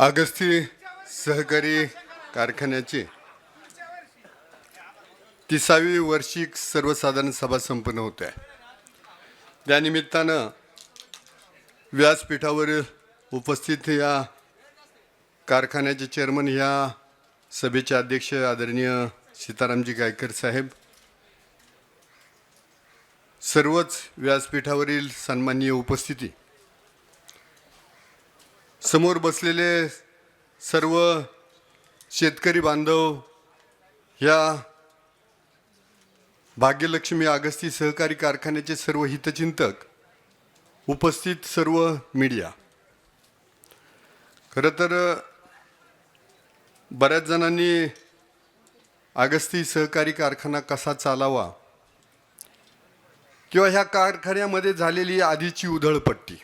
अगस्ती सहकारी कारखान्याची तिसावी वार्षिक सर्वसाधारण सभा संपन्न होत आहे. त्यानिमित्तानं व्यासपीठावर उपस्थित या कारखान्याचे चेअरमन ह्या सभेचे अध्यक्ष आदरणीय सीतारामजी गायकर साहेब सर्वच व्यासपीठावरील सन्माननीय उपस्थिती समोर बसलेले सर्व शेतकरी बांधव ह्या भाग्यलक्ष्मी आगस्ती सहकारी कारखान्याचे सर्व हितचिंतक उपस्थित सर्व मीडिया. खरं तर बऱ्याच जणांनी आगस्ती सहकारी कारखाना कसा चालावा किंवा ह्या कारखान्यामध्ये झालेली आधीची उधळपट्टी.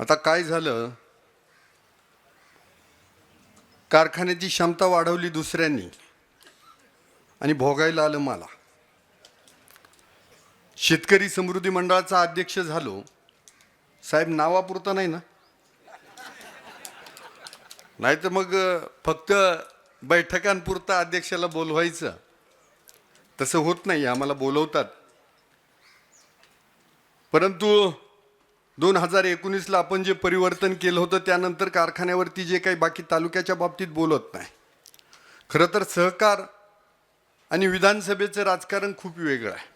आता काय झालं? कारखान्याची क्षमता वाढवली दुसऱ्यांनी. आणि भोगायला आलं मला. शेतकरी समृद्धी मंडळाचा अध्यक्ष झालो. साहेब नावापुरता नाही ना? नाही तर मग फक्त बैठकांपुरता अध्यक्षाला बोलवायचं. तसं होत नाही. आम्हाला बोलवतात. परंतु दोन हजार एकोणीसला आपण जे परिवर्तन केलं होतं त्यानंतर कारखान्यावरती जे काही बाकी तालुक्याच्या बाबतीत बोलत नाही. खरं तर सहकार आणि विधानसभेचं राजकारण खूप वेगळं आहे.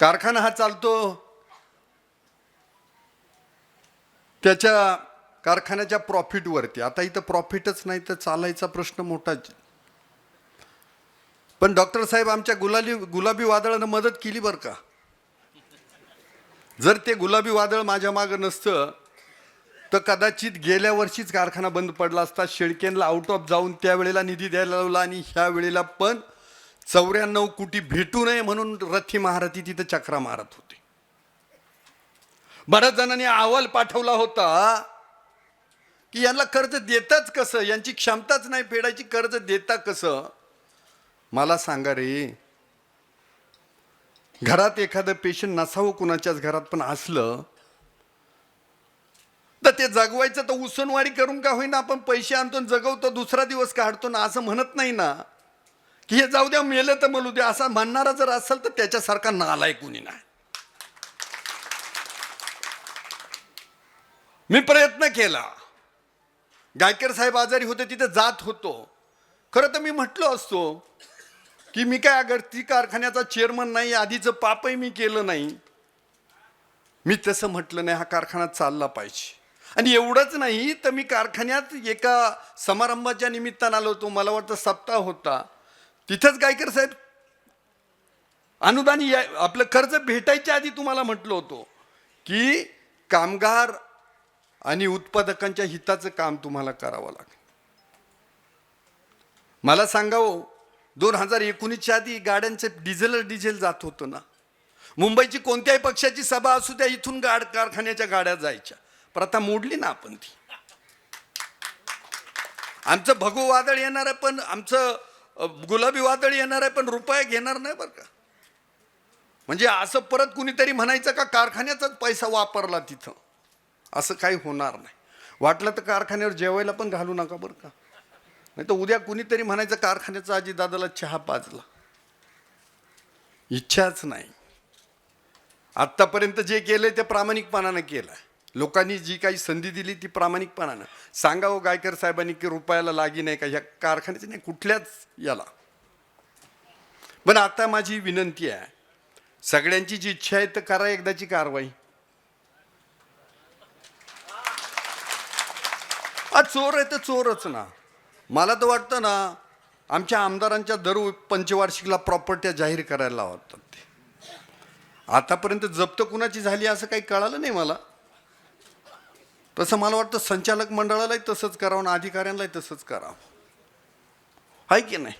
कारखाना हा चालतो. त्याच्या कारखान्याच्या प्रॉफिटवरती आता इथं प्रॉफिटच नाही तर चालायचा प्रश्न मोठाच पण डॉक्टर साहेब आमच्या गुलाबी गुलाबी वादळानं मदत केली बरं का? जर ते गुलाबी वादळ माझ्या मागं नसतं तर कदाचित गेल्या वर्षीच कारखाना बंद पडला असता शेळकेनला आउट ऑफ जाऊन त्यावेळेला निधी द्यायला लावला आणि ह्या वेळेला पण चौऱ्याण्णव कोटी भेटू नये म्हणून रथी महारथी तिथं चक्रा मारत होते. बऱ्याच जणांनी अहवाल पाठवला होता की यांना कर्ज देताच कसं यांची क्षमताच नाही फेडायची कर्ज देता कसं? मला सांगा रे घरात एखादं पेशंट नसावं कुणाच्याच घरात पण असलं तर ते जगवायचं तर उसनवारी करून का होईना? आपण पैसे आणतो जगवतो दुसरा दिवस काढतो ना असं म्हणत नाही ना. की हे जाऊ द्या मेलं तर म्हणू द्या असा म्हणणारा जर असेल तर त्याच्यासारखा नालाय कुणी नाही. मी प्रयत्न केला. गायकर साहेब आजारी होते तिथे जात होतो. खरं तर मी म्हटलो असतो की मी काय अगरती कारखान्याचा चेअरमन नाही आधीचं पापही मी केलं नाही. मी तसं म्हटलं नाही हा कारखाना चालला पाहिजे. आणि एवढंच नाही तर मी कारखान्यात एका समारंभाच्या निमित्तानं आलो होतो. मला वाटतं सप्ताह होता. तिथंच गायकर साहेब अनुदान या आपलं कर्ज भेटायच्या आधी तुम्हाला म्हटलं होतो की कामगार आणि उत्पादकांच्या हिताचं काम तुम्हाला करावं लागेल. मला सांगावं दोन हजार एकोणीसच्या आधी गाड्यांचे डिझेल डिझेल जात होतं ना. मुंबईची कोणत्याही पक्षाची सभा असू द्या इथून गाड कारखान्याच्या गाड्या जायच्या. प्रथा मोडली ना आपण ती. आमचं भगू वादळ येणार आहे पण आमचं गुलाबी वादळ येणार आहे पण रुपये घेणार नाही बरं का. म्हणजे असं परत कुणीतरी म्हणायचं का कारखान्याचाच पैसा वापरला तिथं. असं काही होणार नाही. वाटलं तर कारखान्यावर जेवायला पण घालू नका बरं का. नाही तर उद्या कुणीतरी म्हणायचं कारखान्याचा आजी दादाला चहा पाजला. इच्छाच नाही. आत्तापर्यंत जे केलंय ते प्रामाणिकपणानं केलं लोकांनी जी काही संधी दिली ती प्रामाणिकपणानं. सांगावं हो गायकर साहेबांनी की रुपयाला लागी नाही का? ह्या कारखान्याची नाही कुठल्याच याला. पण आता माझी विनंती आहे सगळ्यांची जी इच्छा आहे तर करा एकदाची कारवाई. आज चोर आहे तर चोरच ना. मला तर वाटतं ना आमच्या आमदारांच्या दर पंचवार्षिकला प्रॉपर्ट्या जाहीर करायला वाटतात ते. आतापर्यंत जप्त कुणाची झाली असं काही कळालं नाही मला. तसं मला वाटतं संचालक मंडळालाही तसंच करावं आणि अधिकाऱ्यांनाही तसंच करावं. आहे की नाही?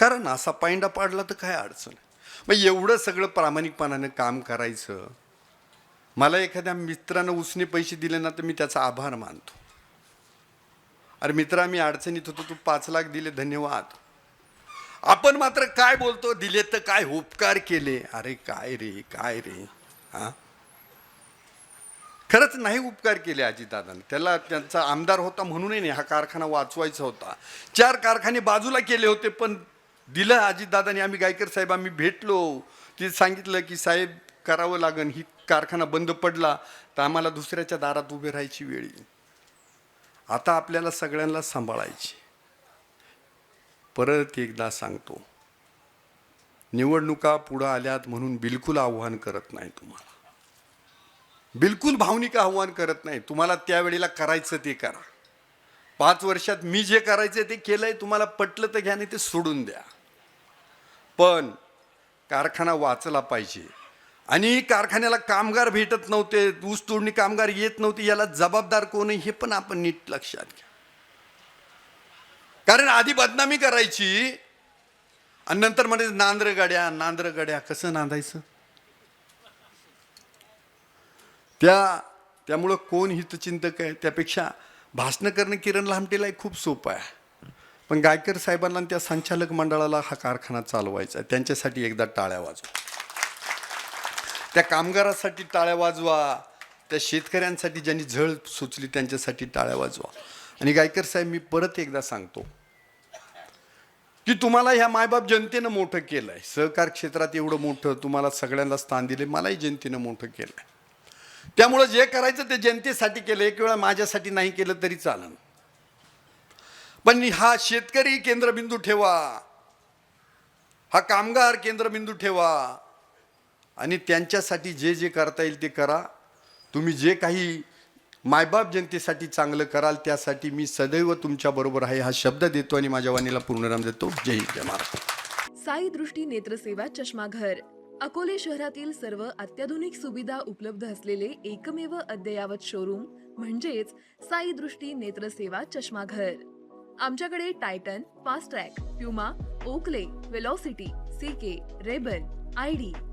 कारण असा पायंडा पाडला तर काय अडचण? आहे मग एवढं सगळं प्रामाणिकपणाने काम करायचं मला एखाद्या मित्रानं उसने पैसे दिले ना तर मी त्याचा आभार मानतो. अरे मित्रा मी अडचणीत होतो तू पाच लाख दिले धन्यवाद. आपण मात्र काय बोलतो? दिले तर काय उपकार केले? अरे काय रे काय रे हा? खरंच नाही उपकार केले अजितदादांनी त्याला त्यांचा आमदार होता म्हणूनही नाही हा कारखाना वाचवायचा होता. चार कारखाने बाजूला केले होते पण दिलं अजितदादांनी आम्ही गायकर साहेब आम्ही भेटलो. ते सांगितलं की साहेब करावं लागन. ही कारखाना बंद पडला तर आम्हाला दुसऱ्याच्या दारात उभे राहायची वेळ आता आपल्याला सगळ्यांना सांभाळायची. परत एकदा सांगतो. निवडणुका पुढं आल्यात म्हणून बिलकुल आव्हान करत नाही तुम्हाला. बिलकुल भावनिक आव्हान करत नाही. तुम्हाला त्यावेळेला करायचं ते करा. पाच वर्षात मी जे करायचं ते केलं आहे तुम्हाला पटलं तर घ्या नाही ते सोडून द्या. पण कारखाना वाचला पाहिजे. आणि कारखान्याला कामगार भेटत नव्हते ऊस तोडणी कामगार येत नव्हते याला जबाबदार कोण आहे हे पण आपण नीट लक्षात घ्या. कारण आधी बदनामी करायची आणि नंतर म्हणजे नांद्र गाड्या नांद्र कसं नांदायचं? त्या त्यामुळं कोण हितचिंतक आहे? त्यापेक्षा भाषणं करणं किरण लामटेला खूप सोपं आहे. पण गायकर साहेबांना त्या संचालक मंडळाला हा कारखाना चालवायचा आहे. त्यांच्यासाठी एकदा टाळ्या वाजवा. त्या कामगारासाठी टाळ्या वाजवा. त्या शेतकऱ्यांसाठी ज्यांनी झळ सुचली त्यांच्यासाठी टाळ्या वाजवा. आणि गायकर साहेब मी परत एकदा सांगतो की तुम्हाला ह्या मायबाप जनतेनं मोठं केलंय. सहकार क्षेत्रात एवढं मोठं तुम्हाला सगळ्यांना स्थान दिले मलाही जनतेनं मोठं केलंय. त्यामुळं जे करायचं ते जनतेसाठी केलं एक वेळा माझ्यासाठी नाही केलं तरी चालन. पण हा शेतकरी केंद्रबिंदू ठेवा. हा कामगार केंद्रबिंदू ठेवा. आणि त्यांच्यासाठी जे जे करता येईल ते करा. तुम्ही जे काही मायबाप जनतेसाठी चांगलं कराल त्यासाठी मी सदैव तुमच्याबरोबर आहे हा शब्द देतो आणि माझ्या वाणीला पूर्णराम देतो. जय जय महाराष्ट्र. साई दृष्टी नेत्रसेवा चष्माघर. अकोले शहरातील सर्व अत्याधुनिक सुविधा उपलब्ध असलेले एकमेव अद्ययावत शोरूम म्हणजेच साई दृष्टी नेत्रसेवा चष्माघर. आमच्याकडे Titan Fastrack Puma Oakley Velocity C K Ray-Ban ID